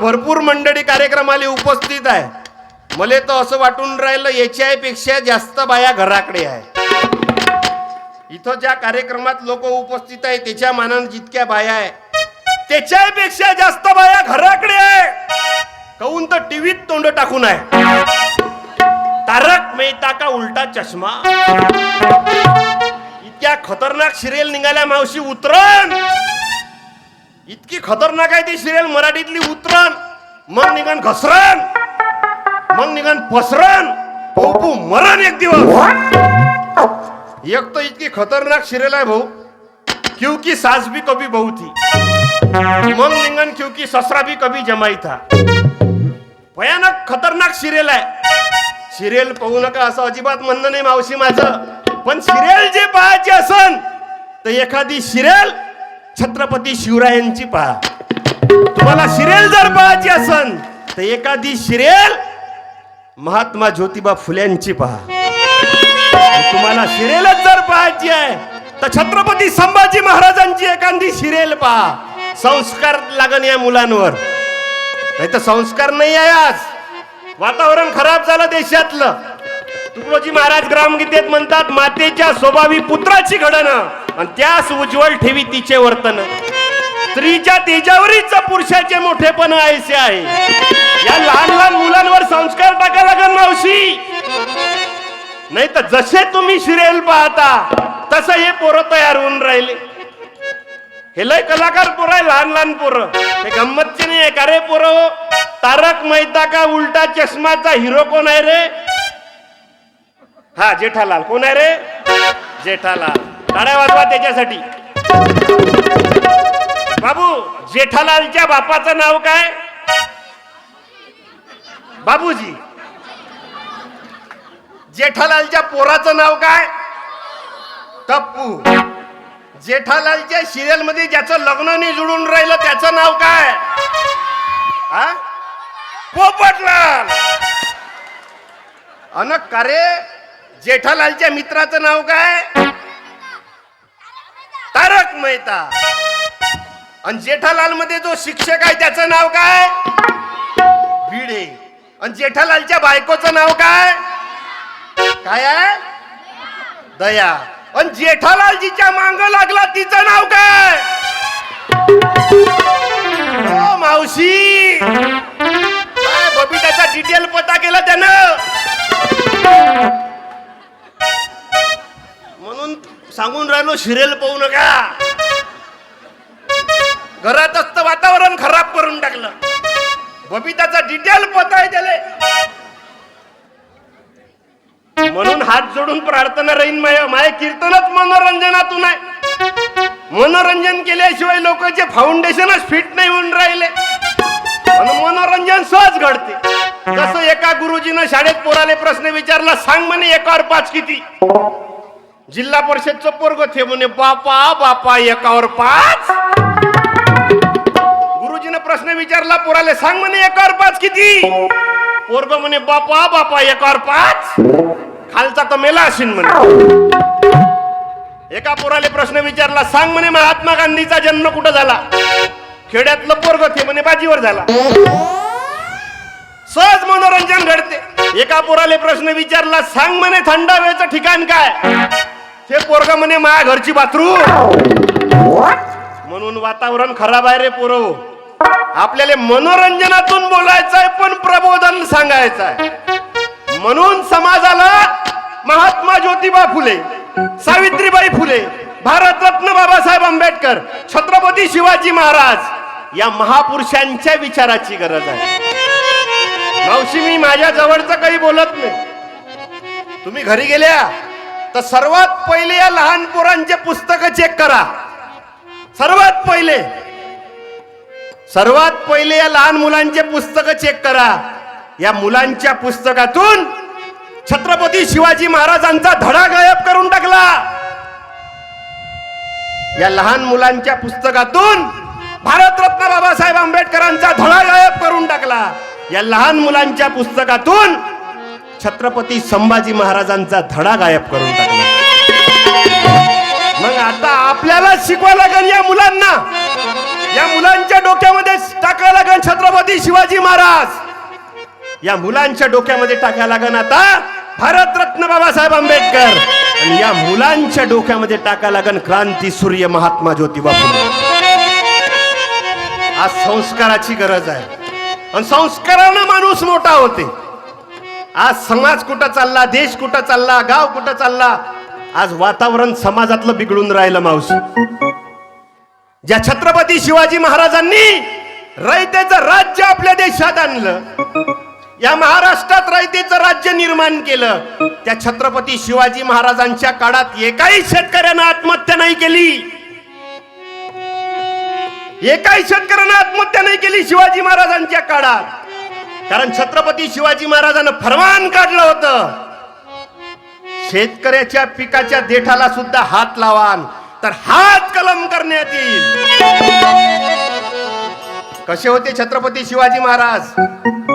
भरपूर मंडळी कार्यक्रमाला उपस्थित आहे. मला तर असं वाटून राहिलं याच्या पेक्षा जास्त बाया घराकडे आहे. इथं ज्या कार्यक्रमात लोक उपस्थित आहे त्याच्या मानानं जितक्या बाया आहे त्याच्यापेक्षा जास्त बाया घराकडे आहे. काहून तर टीव्हीत तोंड टाकून आहे. तारक मेहता का उलटा चष्मा? इतक्या खतरनाक सिरियल निघाल्या मावशी उतरण इतकी खतरनाक आहे ती सिरियल मराठीतली उतरण. मग निघन घसरण. मग निघन पसरण. भाऊ मरण एक दिवस. एक तर इतकी खतरनाक सिरियल आहे भाऊ. क्योंकि सास भी कभी बहू थी. मग निघन क्योंकि ससरा भी कभी जमाई था. भयानक खतरनाक सिरियल आहे. सिरियल पाहू नका असं अजिबात म्हणणं नाही मावशी माझं. पण सिरियल जे पाहायचे असन तर एखादी सिरियल छत्रपती शिवरायांची पहा. तुम्हाला सिरियल जर पाहायची असन तर एखादी सिरियल महात्मा ज्योतिबा फुल्यांची पहा. तुम्हाला सिरियलच जर पाहायची आहे तर छत्रपती संभाजी महाराजांची एखादी सिरियल पहा. संस्कार लागन या मुलांवर. नाही तर संस्कार नाही आहे आज. वातावरण खराब झालं देशातलं. तुकडोजी महाराज ग्रामगीतेत म्हणतात मातेच्या स्वभावी पुत्राची घडणं. आणि त्यास उज्ज्वल ठेवी तिचे वर्तन. स्त्रीच्या तेजावरीच पुरुषाचे मोठेपण आयसे आहे. या लहान लहान मुलांवर संस्कार टाका लागेल मावशी. नाही तर जसे तुम्ही सिरियल पाहता तसं हे पोरं तयार होऊन राहिले. हे लय कलाकार पोरं आहे लहान लहान पोरं. हे गंमतचे नाही आहे का रे पोरं हो? तारक मेहता का उलटा चष्माचा हिरो कोण आहे रे? हा जेठालाल. कोण आहे रे? जेठालाल. टाळ्या वाजवा त्याच्यासाठी. बाबू जेठालालच्या बापाचं नाव काय? बाबूजी. जेठालालच्या पोराचं नाव काय? टप्पू. जेठालालच्या सिरियलमध्ये ज्याचं लग्न नाही जुळून राहिलं त्याचं नाव काय? हा पोपटलाल. अन का रे? जेठालालच्या मित्राचं नाव काय? तारक मेहता आणि जेठालाल मध्ये जो शिक्षक आहे त्याचं नाव काय? भिडे. आणि जेठालालच्या बायकोचं नाव काय? काय आहे? दया. आणि जेठालालजीच्या मांग लागला तिचं नाव काय? ओ मावशी! बबिताचा डिटेल पता केला त्यानं. सांगून राहिलो शिरेल पाहू नका. घरात असतं वातावरण खराब करून टाकलं. बबिताचा डिटेल पता आहे त्याला. म्हणून हात जोडून प्रार्थना राहीन माय माय कीर्तनच मनोरंजनातून आहे. मनोरंजन केल्याशिवाय लोकांचे फाउंडेशनच फिट नाही होऊन राहिले. आणि मनोरंजन सहज घडते. जसं एका गुरुजीनं शाळेत पोराले प्रश्न विचारला सांग म्हणे एकावर पाच किती? जिल्हा परिषदचं पोरग थे म्हणे बापा बापा एकावर पाच. गुरुजीनं प्रश्न विचारला पोराले सांग म्हणे एकावर पाच किती? पोरग म्हणे बापा बापा एकावर पाच. खालचा तर मेला असेल म्हणे. एका पोराले प्रश्न विचारला सांग म्हणे महात्मा गांधीचा जन्म कुठं झाला? खेड्यातलं पोरग ते म्हणे बाजीवर झाला. सहज मनोरंजन घडते. एका पोराले प्रश्न विचारला सांग म्हणे थंड वेळेचं ठिकाण काय? ते पोरग म्हणे माया घरची बाथरूम. म्हणून वातावरण खराब आहे रे पोरं. आपल्याला मनोरंजनातून बोलायचं आहे पण प्रबोधन सांगायचं आहे म्हणून समाजाला महात्मा ज्योतिबा फुले सावित्रीबाई फुले भारतरत्न बाबासाहेब आंबेडकर छत्रपती शिवाजी महाराज या महापुरुषांच्या विचाराची गरज आहे. मावशी मी माझ्या जवळचं काही बोलत नाही. तुम्ही घरी गेल्या? तर सर्वात पहिले या लहान पोरांचे पुस्तक चेक करा. सर्वात पहिले. सर्वात पहिले या लहान मुलांचे पुस्तक चेक करा. या मुलांच्या पुस्तकातून छत्रपती शिवाजी महाराजांचा धडा गायब करून टाकला. या लहान मुलांच्या पुस्तकातून भारतरत्न बाबासाहेब आंबेडकरांचा धडा गायब करून टाकला. या लहान मुलांच्या पुस्तकातून छत्रपती संभाजी महाराजांचा धडा गायब करून टाकला. मग आता आपल्याला शिकवा लागेल या मुलांना. या मुलांच्या डोक्यामध्ये टाकायला लागेल छत्रपती शिवाजी महाराज. या मुलांच्या डोक्यामध्ये टाकायला लागन आता भारतरत्न बाबासाहेब आंबेडकर. आणि या मुलांच्या डोक्यामध्ये टाकायला लागन क्रांती सूर्य महात्मा ज्योतिबा फुले आज संस्काराची गरज आहे. आणि संस्कारानं माणूस मोठा होते. आज समाज कुठं चालला देश कुठं चालला गाव कुठं चालला? आज वातावरण समाजातलं बिघडून राहिलं मावशी. ज्या छत्रपती शिवाजी महाराजांनी रयतेचं राज्य आपल्या देशात आणलं या महाराष्ट्रात रयतेचं राज्य निर्माण केलं त्या छत्रपती शिवाजी महाराजांच्या काळात एकाही शेतकऱ्यानं आत्महत्या नाही केली. एकाही शेतकऱ्यानं आत्महत्या नाही केली शिवाजी महाराजांच्या काळात. कारण छत्रपती शिवाजी महाराजांना फरमान काढलं होतं. शेतकऱ्याच्या पिकाच्या देठाला सुद्धा हात लावान तर हात कलम करण्यात येईल. कसे होते छत्रपती शिवाजी महाराज?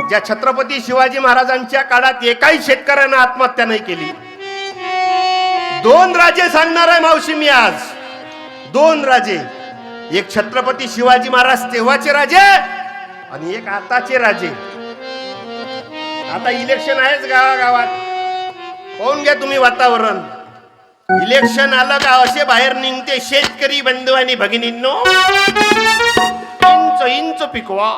ज्या छत्रपती शिवाजी महाराजांच्या काळात एकाही शेतकऱ्यानं आत्महत्या नाही केली. दोन राजे सांगणार आहे मावशी मी आज. दोन राजे. एक छत्रपती शिवाजी महाराज तेव्हाचे राजे आणि एक आताचे राजे. आता इलेक्शन आहेच गावागावात. पाहून घ्या तुम्ही वातावरण? इलेक्शन आलं का असे बाहेर निघते शेतकरी बंधू आणि भगिनींनो? इंच इंच पिकवा.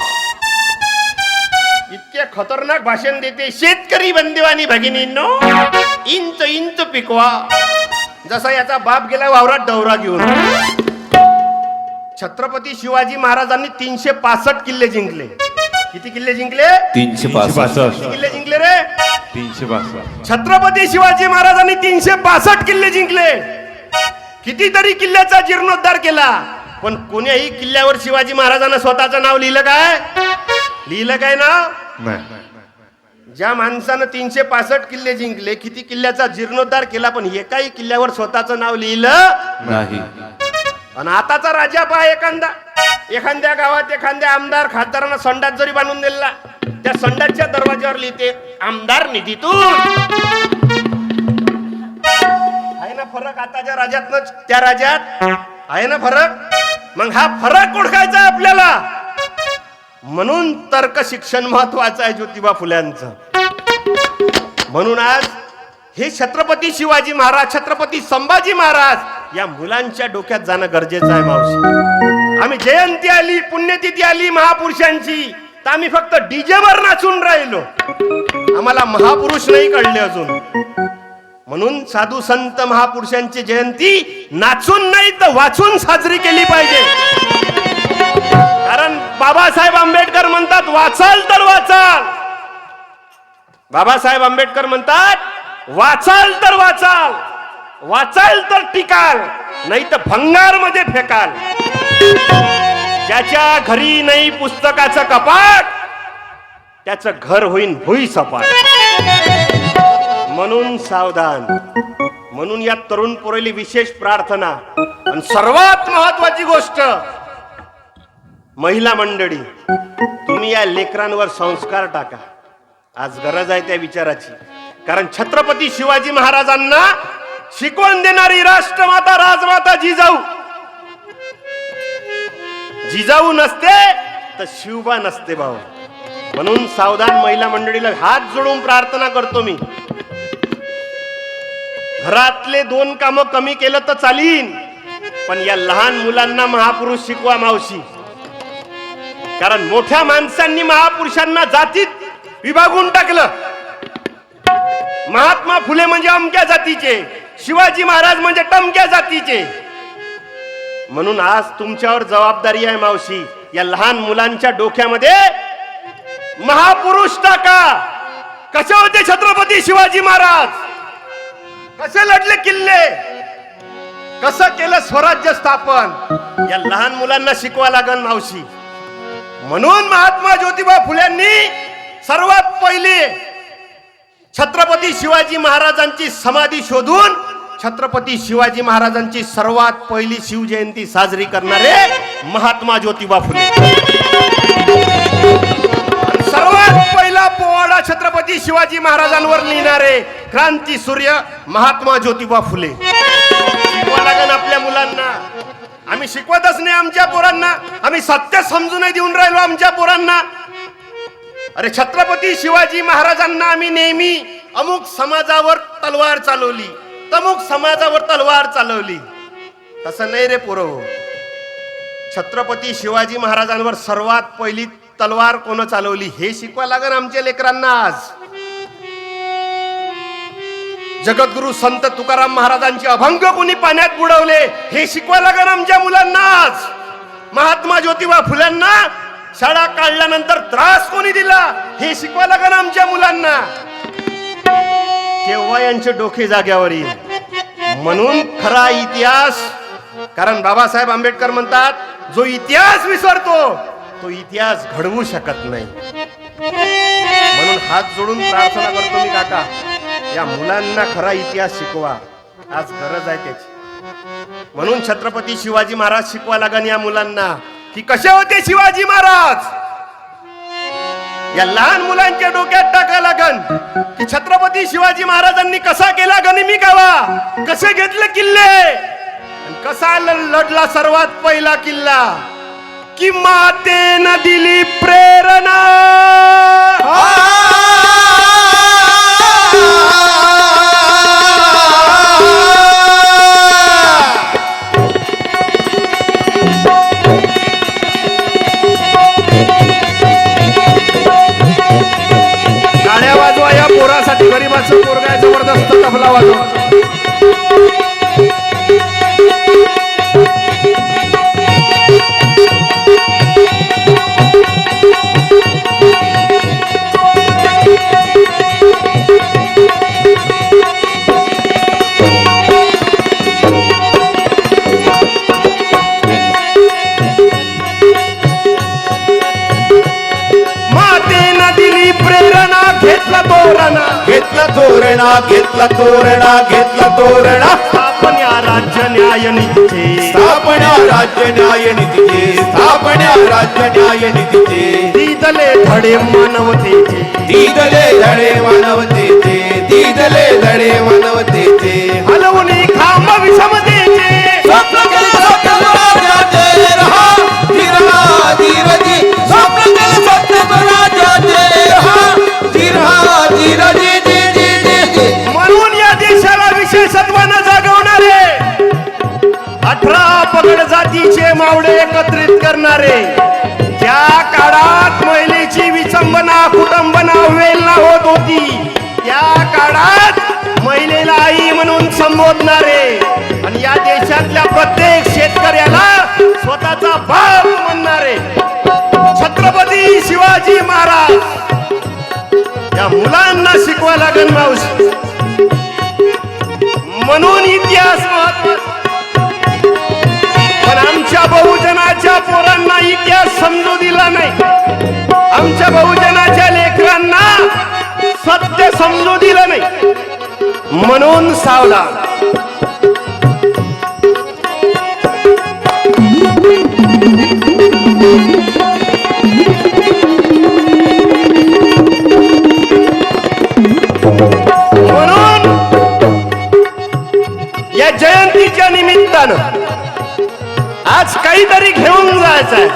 इतके खतरनाक भाषण देते शेतकरी बंधू आणि भगिनींनो. इंच इंच पिकवा. जसा याचा बाप गेला वावरात डवरा घेऊन. छत्रपती शिवाजी महाराजांनी तीनशे पासष्ट किल्ले जिंकले. किती किल्ले जिंकले? तीनशे पासष्ट. किती किल्ले जिंकले रे? तीनशे पासष्ट. छत्रपती शिवाजी महाराजांनी तीनशे पासष्ट किल्ले जिंकले. कितीतरी किल्ल्याचा जीर्णोद्धार केला. पण कोण्याही किल्ल्यावर शिवाजी महाराजांना स्वतःचं नाव लिहिलं काय? लिहिलं काय नाव? नाही. ज्या माणसानं तीनशे पासष्ट किल्ले जिंकले किती किल्ल्याचा जीर्णोद्धार केला पण एकाही किल्ल्यावर स्वतःचं नाव लिहिलं नाही. आणि आताचा राजा पहा एखादा. एखाद्या गावात एखाद्या आमदार खासदारांना संडास जरी बांधून दिला त्या संडासच्या दरवाज्यावर लिहिते आमदार निधीतून. आहे ना फरक आताच्या राज्यात त्या राज्यात आहे ना फरक? मग हा फरक ओळखायचा आपल्याला? म्हणून तर्क शिक्षण महत्वाचं आहे ज्योतिबा फुल्यांचं. म्हणून आज हे छत्रपती शिवाजी महाराज छत्रपती संभाजी महाराज या मुलांच्या डोक्यात जाणं गरजेचं आहे मावशी. आम्ही जयंती आली पुण्यतिथी आली महापुरुषांची तर आम्ही फक्त डीजेवर नाचून राहिलो. आम्हाला महापुरुष नाही कळले अजून. म्हणून साधू संत महापुरुषांची जयंती नाचून नाही तर वाचून साजरी केली पाहिजे. कारण बाबासाहेब आंबेडकर म्हणतात वाचाल तर वाचाल. बाबासाहेब आंबेडकर म्हणतात वाचाल तर वाचाल. वाचाल तर टिकाल नाही तर भंगारमध्ये फेकाल. ज्याच्या घरी नाही पुस्तकाचं कपाट त्याचं घर होईन भुई सपाट. म्हणून सावधान म्हणून या तरुण पोरेली विशेष प्रार्थना. आणि सर्वात महत्वाची गोष्ट महिला मंडळी तुम्ही या लेकरांवर संस्कार टाका. आज गरज आहे त्या विचाराची. कारण छत्रपती शिवाजी महाराजांना शिकवण देणारी राष्ट्रमाता राजमाता जिजाऊ जिजाऊ नसते तर शिवबा नसते भाऊ. म्हणून सावधान महिला मंडळीला हात जोडून प्रार्थना करतो मी. घरातले दोन कामं कमी केलं तर चालीन पण या लहान मुलांना महापुरुष शिकवा मावशी. कारण मोठ्या माणसांनी महापुरुषांना जातीत विभागून टाकलं. महात्मा फुले म्हणजे अमक्या जातीचे शिवाजी महाराज म्हणजे टमक्या जातीचे. म्हणून आज तुमच्यावर जबाबदारी आहे मावशी. या लहान मुलांच्या डोक्यामध्ये महापुरुष टाका. कसे होते छत्रपती शिवाजी महाराज? कसे लढले किल्ले? कसं केलं स्वराज्य स्थापन? या लहान मुलांना शिकवा लागल मावशी. म्हणून महात्मा ज्योतिबा फुल्यांनी सर्वात पहिली छत्रपती शिवाजी महाराजांची समाधी शोधून छत्रपती शिवाजी महाराजांची सर्वात पहिली शिवजयंती साजरी करणारे महात्मा ज्योतिबा फुले सर्वात पहिला पोवाडा छत्रपती शिवाजी महाराजांवर लिहिणारे क्रांती सूर्य महात्मा ज्योतिबा फुले लागेल आपल्या मुलांना. आम्ही शिकवतच नाही आमच्या पोरांना. आम्ही सत्य समजून नाही देऊन राहिलो आमच्या पोरांना. अरे छत्रपती शिवाजी महाराजांना आम्ही नेहमी अमुक समाजावर तलवार चालवली. तमुक समाजावर तलवार चालवली. तसं नाही रे पोरं हो. छत्रपती शिवाजी महाराजांवर सर्वात पहिली तलवार कोण चालवली हे शिकवा लागेल आमच्या लेकरांना आज. जगद्गुरु संत तुकाराम महाराजांचे अभंग कोणी पाण्यात बुडवले हे शिकवा लागेल आमच्या मुलांना आज. महात्मा ज्योतिबा फुल्यांना शाळा काढल्यानंतर त्रास कोणी दिला हे शिकवा लागेल आमच्या मुलांना. तेव्हा यांचे डोके जाग्यावर येईल. म्हणून खरा इतिहास कारण बाबासाहेब आंबेडकर म्हणतात जो इतिहास विसरतो तो इतिहास घडवू शकत नाही. म्हणून हात जोडून प्रार्थना करतो मी काका या मुलांना खरा इतिहास शिकवा आज गरज आहे त्याची. म्हणून छत्रपती शिवाजी महाराज शिकवा लागन या मुलांना की कसे होते शिवाजी महाराज? या लहान मुलांच्या डोक्यात टाका लागन की छत्रपती शिवाजी महाराजांनी कसा केला गनिमी कावा कसे घेतले किल्ले? कसा ल- लढला सर्वात पहिला किल्ला? कि मातेनं दिली प्रेरणा! गरीबाचं पोरगाय जबरदस्त तबला वाजवा घेतला तोरणा घेतला तोरणा. स्थापन या राज्य न्याय नीतीचे स्थापना राज्य न्याय नीतीचे स्थापना राज्य न्याय नीतीचे दिदले धडे मानवतेचे. दीदले धडे मानवतेचे. करणारे. ज्या काळात महिलेची विचंबना कुटुंबना वेलना होत होती त्या काळात महिलेला आई म्हणून संबोधणारे. आणि या देशातल्या प्रत्येक शेतकऱ्याला स्वतःचा बाप म्हणणारे. छत्रपती शिवाजी महाराज. या मुलांना शिकवा लागेल मावशी. म्हणून इतिहास महत्त्वाचा आमच्या पोरांना इतिहास समजू दिला नाही. आमच्या बहुजनाच्या लेकरांना सत्य समजू दिलं नाही. म्हणून सावधान. म्हणून या जयंतीच्या निमित्तानं आज काहीतरी घेऊन जायचंय.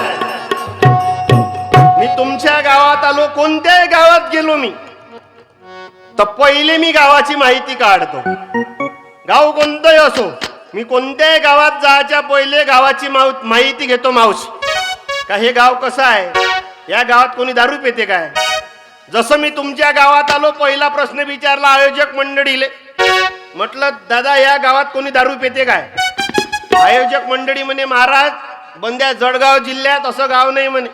मी तुमच्या गावात आलो कोणत्याही गावात गेलो मी. तर पहिले मी गावाची माहिती काढतो. गाव कोणतंही असो मी कोणत्याही गावात जायच्या पहिले गावाची माहिती घेतो मावशी. का हे गाव कसं आहे? या गावात कोणी दारू पिते काय? जसं मी तुमच्या गावात आलो पहिला प्रश्न विचारला आयोजक मंडळीले. म्हटलं दादा या गावात कोणी दारू पिते काय? आयोजक मंडळी म्हणे महाराज बंद्या जळगाव जिल्ह्यात असं गाव नाही म्हणे.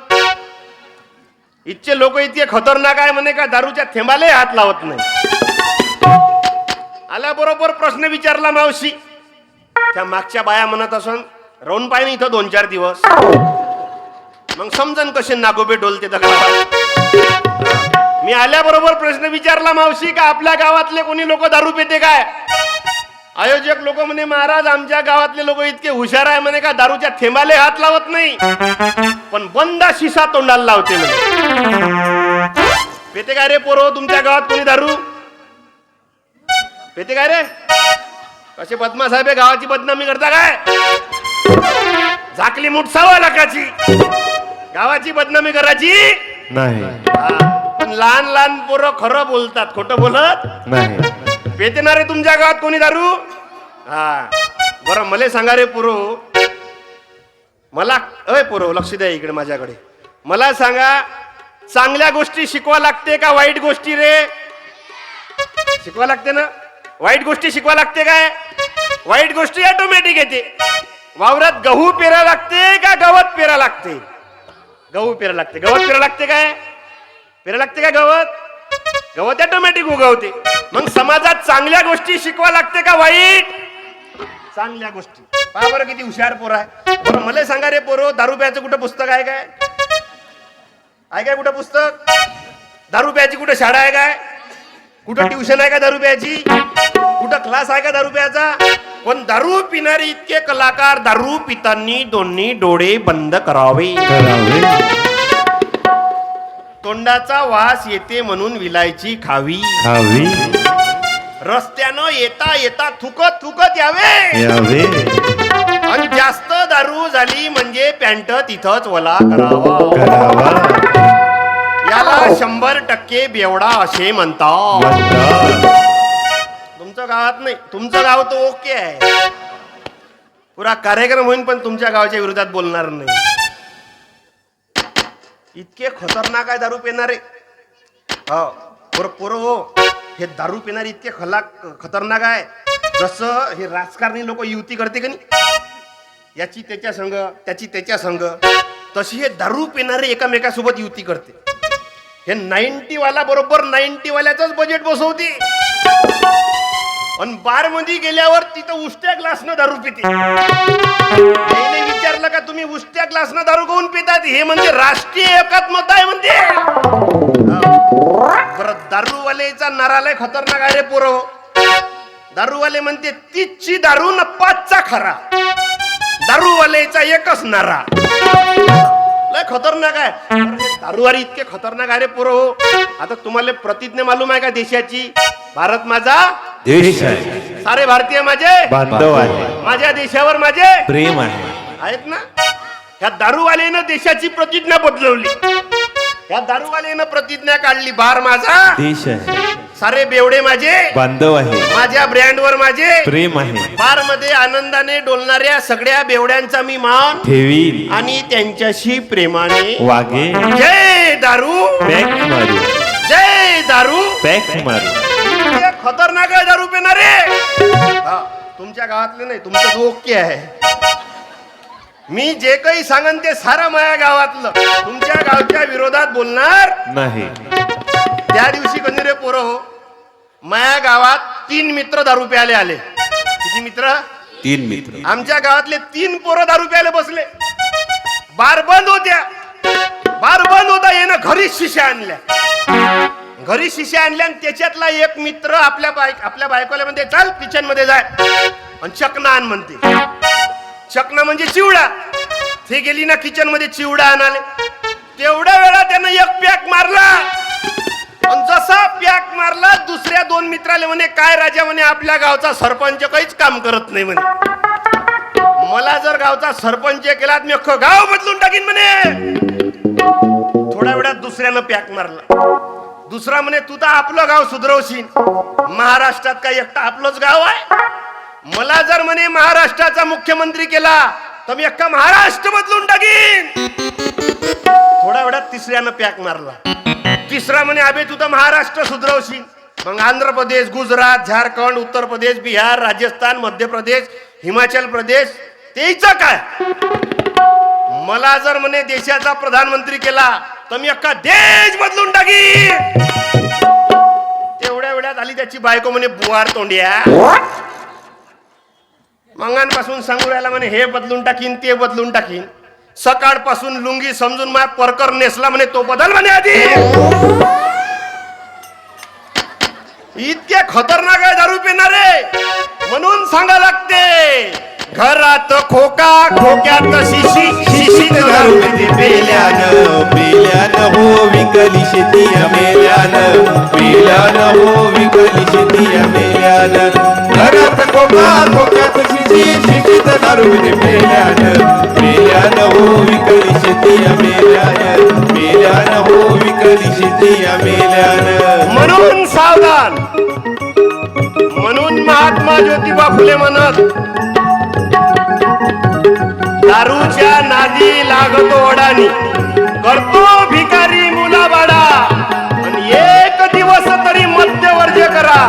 इथचे लोक इतके खतरनाक आहे म्हणे का दारूच्या थेंबाले हात लावत नाही. आल्याबरोबर प्रश्न विचारला मावशी. त्या मागच्या बाया म्हणत असन राहून पाहिजे इथं दोन चार दिवस. मग समजन कसे नागोबे डोलते दगडा मी आल्याबरोबर प्रश्न विचारला मावशी का आपल्या गावातले कोणी लोक दारू पिते काय? आयोजक लोक म्हणे महाराज आमच्या गावातले लोक इतके हुशार आहे म्हणे का? दारूच्या थेंबाले हात लावत नाही. पण बंदा शिसा तोंडाला लावते म्हणे. पेते काय रे पोरो? तुमच्या गावात कोणी दारू? पेते काय रे? कसे पद्मा साहेब गावाची बदनामी करता काय? झाकली मुठ सव्वा लाखाची गावाची बदनामी करायची? नाही. पण लहान लहान पोरं खरं बोलतात खोटं बोलत? नाही. पेते ना रे तुमच्या गावात कोणी दारू? हा. बरं मला सांगा रे पुरो. मला अय पुरो लक्ष द्या इकडे माझ्याकडे. मला सांगा चांगल्या गोष्टी शिकवा लागते का वाईट गोष्टी रे? शिकवा लागते ना? वाईट गोष्टी शिकवा लागते काय? वाईट गोष्टी ऑटोमॅटिक येते. वावरात गहू पेरा लागते का गवत पेरा लागते? गहू पेरा लागते. गवत पेरा लागते काय? पेरा लागते का गवत? गवत ऑटोमॅटिक उगवते. मग समाजात चांगल्या गोष्टी शिकवा लागते का वाईट? चांगल्या गोष्टी. पहा बरं किती हुशार पोर आहे. बरं मला सांगा रे पोरो दारू प्यायचं कुठं पुस्तक आहे काय? आहे काय कुठं पुस्तक? दारू प्यायची कुठं शाळा आहे काय? कुठं ट्युशन आहे का दारू प्यायची कुठं क्लास आहे का दारू प्यायचा पण दारू पिणारे इतके कलाकार दारू पितांनी दोन्ही डोळे बंद करावे. करावे. तोंडाचा वास येते म्हणून विलायची खावी. खावी. रस्त्यानं येता येता थुकत थुकत यावे. यावे. आणि जास्त दारू झाली म्हणजे पॅन्ट तिथंच वला करावा. करावा. याला शंभर टक्के बेवडा असे म्हणतात. तुमचं गावात नाही तुमचं गाव तर ओके आहे. पुरा कार्यक्रम होईन पण तुमच्या गावाच्या विरोधात बोलणार नाही. इतके खतरनाक आहे दारू पिणारे. हो पोर पोरं हो हे दारू पिणारे इतके खला खतरनाक आहे. जसं हे राजकारणी लोक युती करते का नाही याची त्याच्या संघ त्याची त्याच्या संघ तशी हे दारू पिणारे एकामेकासोबत युती करते. हे नाईन्टी वाला बरोबर नाईन्टी वाल्याच बजेट बसवते. आणि बारमध्ये गेल्यावर तिथं उष्ट्या ग्लासनं दारू पिते. त्याने विचारलं का तुम्ही उष्ट्या ग्लासनं दारू घेऊन पितात? हे म्हणजे राष्ट्रीय एकात्मता आहे म्हणते परत बरं दारूवालेचा नारालय खतरनाक आहे रे पोरं हो. दारूवाले म्हणते तिची दारू न पाचचा खरा. दारूवालेचा एकच नारा. लय खतरनाक आहे. दारूवारी इतके खतरनाक आहे रे पोरं हो. आता तुम्हाला प्रतिज्ञा मालूम आहे का देशाची? भारत माझा देश आहे. सारे भारतीय माझे. बांधव आहे. माझ्या देशावर माझे. प्रेम आहे. आहेत ना? ह्या दारूवाल्यानं देशाची प्रतिज्ञा बदलवली. ह्या दारूवाल्यानं प्रतिज्ञा काढली. बार माझा देश आहे. सारे बेवडे माझे बांधव आहे. माझ्या ब्रँडवर माझे. प्रेम आहे. बारमध्ये आनंदाने डोलणाऱ्या सगळ्या बेवड्यांचा मी मान ठेवील आणि त्यांच्याशी प्रेमाने वागे. जय दारू. पॅक मारू. जय दारू. पॅक मारू. हे खतरनाक आहे दारू पिणारे. हा, तुमच्या गावातले नाही तुमचं ओके आहे. मी जे काही सांगन ते सारं माझ्या गावातलं. तुमच्या गावच्या विरोधात बोलणार नाही. त्या दिवशी कधी रे पोरं हो? माया गावात तीन मित्र दारू प्यायले आले. किती मित्र? तीन मित्र. आमच्या गावातले तीन पोरं दारू प्यायला बसले. बार बंद होत्या. बार बंद होता येणं घरी शिश्या आणल्या. घरी शिश्या आणल्या आणि त्याच्यातला एक मित्र आपल्या बायक आपल्या बायकोला म्हणते चाल किचनमध्ये जाय. आणि चकना आण म्हणते. चकना म्हणजे चिवडा. ते गेली ना किचनमध्ये चिवडा आणाले तेवढ्या वेळा त्यानं एक पॅक मारला. जसा पॅक मारला दुसऱ्या दोन मित्राले म्हणे काय राजा म्हणे आपल्या गावचा सरपंच काहीच काम करत नाही म्हणे. मला जर गावचा सरपंच केला तर मी अख्खं गाव बदलून टाकीन म्हणे. थोड्या वेळात दुसऱ्यानं पॅक मारला. दुसरा म्हणे तू तर आपलं गाव सुधरवशील. महाराष्ट्रात काय एकटा आपलंच गाव आहे? मला जर म्हणे महाराष्ट्राचा मुख्यमंत्री केला तर मी अख्खा महाराष्ट्र बदलून टाकीन. थोड्या वेळात तिसऱ्यानं पॅक मारला. तिसरा म्हणे अबे तू तर महाराष्ट्र सुधरवशील. मग आंध्र प्रदेश गुजरात झारखंड उत्तर प्रदेश बिहार राजस्थान मध्य प्रदेश हिमाचल प्रदेश तेच काय मला जर म्हणे देशाचा प्रधानमंत्री केला तर मी अख्खा देश बदलून टाकी तेवढ्या वेळात आली त्याची बायको म्हणे बुवार तोंडिया. मंगांपासून सांगू राहिला म्हणे हे बदलून टाकीन ते बदलून टाकीन. सकाळपासून लुंगी समजून माझ्या परकर नेसला म्हणे तो बदल म्हणे आधी. इतके खतरनाक आहे दारू पिणारे. म्हणून सांगा लागते घरात खोका खोक्यात शिशी शिशी दारू पेल्यान पेल्यान हो विकली शेती मेल्यान पेल्यान हो विकली शेती मेल्यान. घरात कोका कोक्यात शिशी शिशीत दारू मेल्यान. मेल्यान हो विकली शेती मेल्यान. मेल्यान हो विकली शेती मेल्यान. म्हणून सावधान. म्हणून महात्मा ज्योतिबा फुले म्हणत दारूच्या नादी लागतो ओढानी. करतो भिकारी मुलाबाडा पण एक दिवस तरी करा.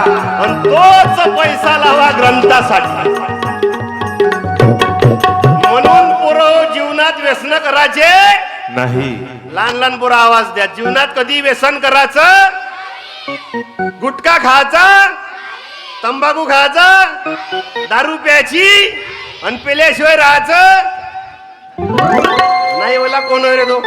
आणि तोच पैसा लावा ग्रंथासाठी. म्हणून पोरं जीवनात व्यसन करायचे? नाही. लहान लहान पोरं आवाज द्या. जीवनात कधी व्यसन करायचं? गुटखा खायचा? तंबाखू खायचा? दारू प्यायची? आणि पेल्याशिवाय राहायचं? नाही बोला कोण रे तो?